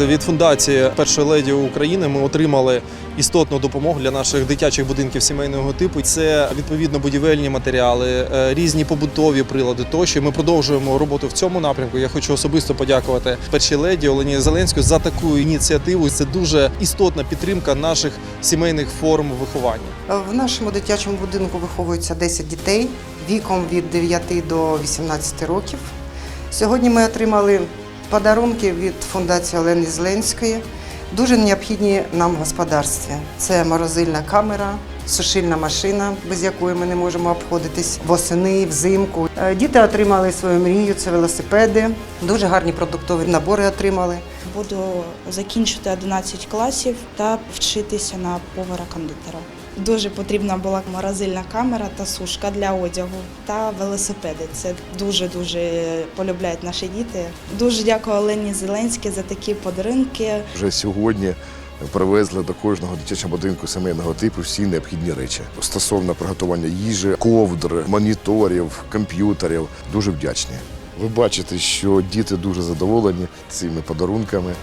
Від фундації першої леді України ми отримали істотну допомогу для наших дитячих будинків сімейного типу. Це відповідно будівельні матеріали, е, різні побутові прилади. Тощо ми продовжуємо роботу в цьому напрямку. Я хочу особисто подякувати першій леді Олені Зеленської за таку ініціативу. Це дуже істотна підтримка наших сімейних форм виховання. В нашому дитячому будинку виховується 10 дітей віком від 9 до 18 років. Сьогодні ми отримали подарунки від фундації Олени Зеленської, дуже необхідні нам в господарстві. Це морозильна камера, сушильна машина, без якої ми не можемо обходитись восени, взимку. Е, Діти отримали свою мрію, це велосипеди, дуже гарні продуктові набори отримали. Буду закінчити 11 класів та вчитися на повара-кондитера. Дуже потрібна була морозильна камера та сушка для одягу та велосипеди. Це дуже дуже полюбляють наші діти. Дуже дякую Олені Зеленській за такі подарунки. Вже сьогодні привезли до кожного дитячого будинку сімейного типу всі необхідні речі стосовно приготування їжі, ковдр, моніторів, комп'ютерів. Дуже вдячні. Ви бачите, що діти дуже задоволені цими подарунками.